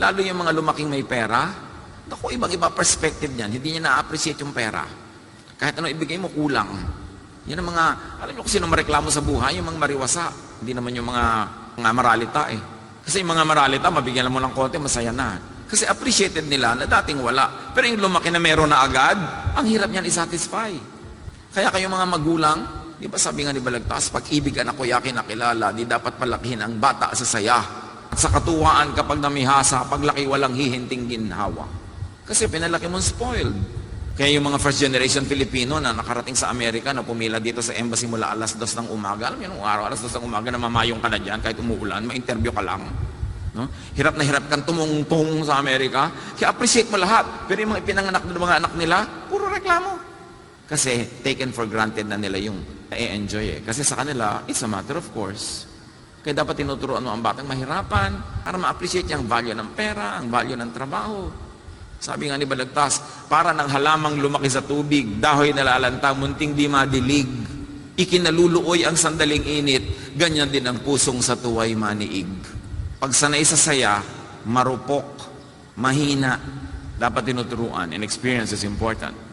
Lalo yung mga lumaking may pera, naku, ibang-iba perspective niyan. Hindi niya na-appreciate yung pera. Kahit ano ibigay mo, kulang. Yan ang mga, alam niyo kung sino mareklamo sa buhay, yung mga mariwasa. Hindi naman yung mga, mga maralita eh. Kasi yung mga maralita, mabigyan mo ng konti, masaya na. Kasi appreciated nila na dating wala. Pero yung lumaki na meron na agad, ang hirap niyan i-satisfy. Kaya kayo mga magulang, di ba sabi nga ni Balagtas, pag-ibig anak ko yakin nakilala, di dapat palakihin ang bata sa saya. Sa katuwaan kapag namihasa, paglaki walang hihinting ginhawa. Kasi pinalaki mong spoiled. Kaya yung mga first generation Filipino na nakarating sa Amerika na pumila dito sa embassy mula alas dos ng umaga, alam mo yung araw, alas dos ng umaga na mamayong ka na dyan kahit umuulan, ma-interview ka lang. No? Hirap na hirap kang tumungtong sa Amerika, kaya appreciate mo lahat. Pero yung mga ipinanganak ng mga anak nila, puro reklamo. Kasi taken for granted na nila yung na-enjoy eh. Kasi sa kanila, it's a matter of course. Kaya dapat tinuturuan mo ang batang mahirapan para ma-appreciate niya ang value ng pera, ang value ng trabaho. Sabi nga ni Balagtas, para ng halamang lumaki sa tubig, dahoy nalalanta, munting di madilig. Ikinaluluoy ang sandaling init, ganyan din ang pusong sa tuway maniig. Pag sanay sa saya, marupok, mahina, dapat tinuturuan and experience is important.